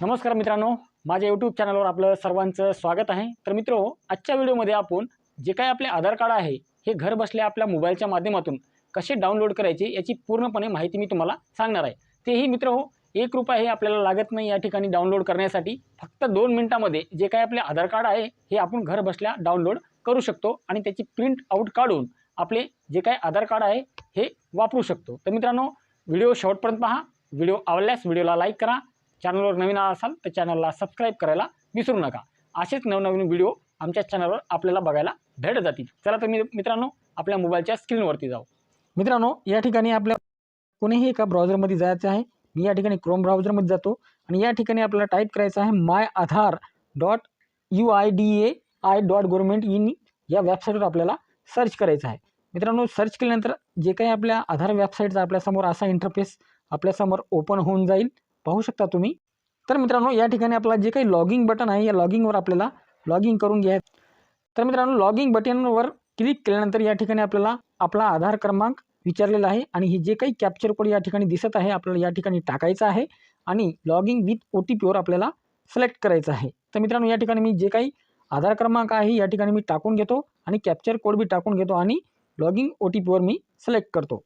नमस्कार मित्रांनो माझ्या यूट्यूब चॅनलवर आपलं सर्वांचं स्वागत आहे. तर मित्रो आजच्या व्हिडिओमध्ये आपण जे काही आपले आधार कार्ड आहे हे घर बसल्या आपल्या मोबाईलच्या माध्यमातून कसे डाउनलोड करायचे याची पूर्णपणे माहिती मी तुम्हाला सांगणार आहे. तेही मित्र एक रुपया हे आपल्याला लागत नाही या ठिकाणी डाउनलोड करण्यासाठी. फक्त दोन मिनटामध्ये जे काही आपले आधार कार्ड आहे हे आपण घर बसल्या डाउनलोड करू शकतो आणि त्याची प्रिंट आऊट काढून आपले जे काही आधार कार्ड आहे हे वापरू शकतो. तर मित्रांनो व्हिडिओ शेवटपर्यंत पहा. व्हिडिओ आवडल्यास व्हिडिओला लाईक करा. चॅनलवर नवीन असाल तर चॅनलला सबस्क्राईब करायला विसरू नका. असेच नवनवीन व्हिडिओ आमच्या चॅनलवर आपल्याला बघायला भेट जातील. चला तर मी मित्रांनो आपल्या मोबाईलच्या स्क्रीनवरती जाऊ. मित्रांनो या ठिकाणी आपल्या कोणीही एका ब्राउझरमध्ये जायचं आहे मी या ठिकाणी क्रोम ब्राउझरमध्ये जातो आणि या ठिकाणी आपल्याला टाईप करायचं आहे my Aadhaar dot U I D A I dot government in या वेबसाईटवर आपल्याला सर्च करायचं आहे. मित्रांनो सर्च केल्यानंतर जे काही आपल्या आधार वेबसाईटचा आपल्यासमोर असा इंटरफेस आपल्यासमोर ओपन होऊन जाईल. पाहू शकता तुम्ही? तर मित्रांनो या ठिकाणी आपला जे काही लॉगिंग बटन आहे या लॉगिंगवर आपल्याला लॉगिंग करून घ्याय तर मित्रांनो लॉगिंग बटनवर क्लिक केल्यानंतर या ठिकाणी आपल्याला आपला आधार क्रमांक विचारलेला आहे आणि हे जे काही कॅप्चर कोड या ठिकाणी दिसत आहे आपल्याला या ठिकाणी टाकायचं आहे आणि लॉगिंग विथ ओ टी पीवर आपल्याला सिलेक्ट करायचं आहे. तर मित्रांनो या ठिकाणी मी जे काही आधार क्रमांक आहे या ठिकाणी मी टाकून घेतो आणि कॅप्चर कोड बी टाकून घेतो आणि लॉगिंग ओ टी पीवर मी सिलेक्ट करतो.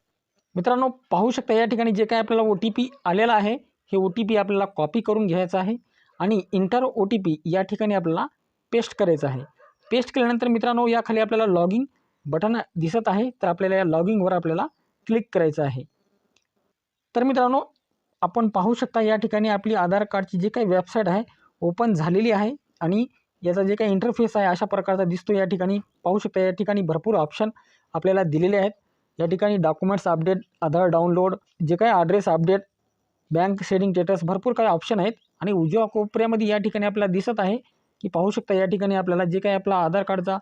मित्रांनो पाहू शकता या ठिकाणी जे काही आपल्याला ओ टी पी आलेला आहे हे ओ टी पी आपल्याला कॉपी करून घ्यायचं आहे आणि इंटर ओ टी पी या ठिकाणी आपल्याला पेस्ट करायचं आहे. पेस्ट केल्यानंतर मित्रांनो याखाली आपल्याला लॉगिंग बटन दिसत आहे. तर आपल्याला या लॉगिंगवर आपल्याला क्लिक करायचं आहे. तर मित्रांनो आपण पाहू शकता या ठिकाणी आपली आधार कार्डची जी काही वेबसाईट आहे ओपन झालेली आहे आणि याचा जे काही इंटरफेस आहे अशा प्रकारचा दिसतो या ठिकाणी. पाहू शकता या ठिकाणी भरपूर ऑप्शन आपल्याला दिलेले आहेत. या ठिकाणी डॉक्युमेंट्स अपडेट आधार डाउनलोड जे काही address update bank seeding status भरपूर काही ऑप्शन आहेत. आणि उजव्या कोपऱ्यामध्ये या ठिकाणी आपल्याला दिसत आहे की पाहू शकता या ठिकाणी आपल्याला जे काही आपला आधार कार्डचा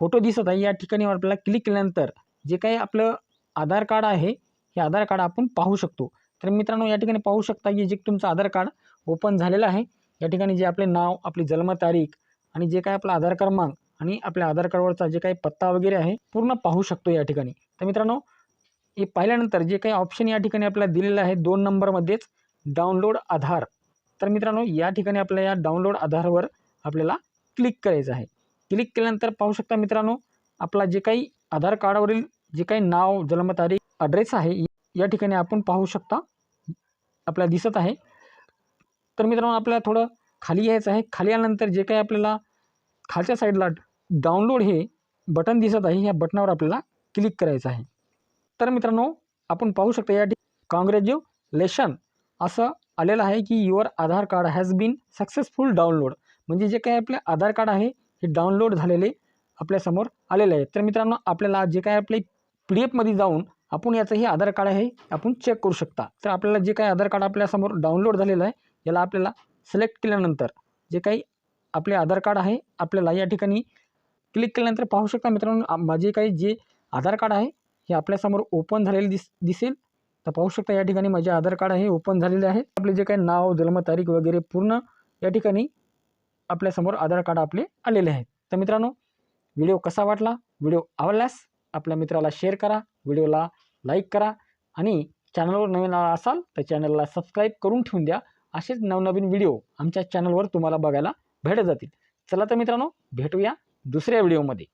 फोटो दिसत आहे या ठिकाणी आपल्याला क्लिक केल्यानंतर जे काही आपलं आधार कार्ड आहे हे आधार कार्ड आपण पाहू शकतो. तर मित्रांनो या ठिकाणी पाहू शकता की जे तुमचं आधार कार्ड ओपन झालेलं आहे या ठिकाणी जे आपले नाव आपली जन्मतारीख आणि जे काही आपला आधार क्रमांक आणि आपल्या आधार कार्डवरचा जे काही पत्ता वगैरे आहे पूर्ण पाहू शकतो या ठिकाणी. तर मित्रांनो हे पाहिल्यानंतर जे काही ऑप्शन या ठिकाणी आपल्याला दिलेलं आहे दोन नंबरमध्येच डाउनलोड आधार. तर मित्रांनो या ठिकाणी आपल्या या डाउनलोड आधारवर आपल्याला क्लिक करायचं आहे. क्लिक केल्यानंतर पाहू शकता मित्रांनो आपला जे काही आधार कार्डावरील जे काही नाव जन्मतारीख ॲड्रेस आहे या ठिकाणी आपण पाहू शकता आपल्याला दिसत आहे. तर मित्रांनो आपल्याला थोडं खाली यायचं आहे. खाली आल्यानंतर जे काही आपल्याला खालच्या साईडला डाउनलोड हे बटन दिसत आहे ह्या बटनावर आपल्याला क्लिक करायचं आहे. तर मित्रांनो आपण पाहू शकता या ठिकाणी असं आलेलं आहे की your Aadhaar card has been successful download म्हणजे जे काही आपले आधार कार्ड आहे हे डाउनलोड झालेले आपल्यासमोर आलेले आहे तर मित्रांनो आपल्याला जे काही आपले पी डी एफमध्ये जाऊन आपण याचं हे आधार कार्ड आहे आपण चेक करू शकता. तर आपल्याला जे काही आधार कार्ड आपल्यासमोर डाउनलोड झालेलं आहे याला आपल्याला सिलेक्ट केल्यानंतर जे काही आपले आधार कार्ड आहे आपल्याला या ठिकाणी क्लिक केल्यानंतर पाहू शकता मित्रांनो माझे काही जे आधार कार्ड आहे हे आपल्यासमोर ओपन झालेले दिस दिसेल. तर पाहू शकता या ठिकाणी माझे आधार कार्ड आहे ओपन झालेले आहे. आपले जे काही नाव जन्मतारीख वगैरे पूर्ण या ठिकाणी आपल्यासमोर आधार कार्ड आपले आलेले आहेत. तर मित्रांनो व्हिडिओ कसा वाटला? व्हिडिओ आवडल्यास आपल्या मित्राला शेअर करा व्हिडिओला लाईक करा आणि चॅनलवर नवीन आला असाल तर चॅनलला सबस्क्राईब करून ठेवून द्या. असेच नवनवीन व्हिडिओ आमच्या चॅनलवर तुम्हाला बघायला भेटत जातील. चला तर मित्रांनो भेटूया दुसऱ्या व्हिडिओमध्ये.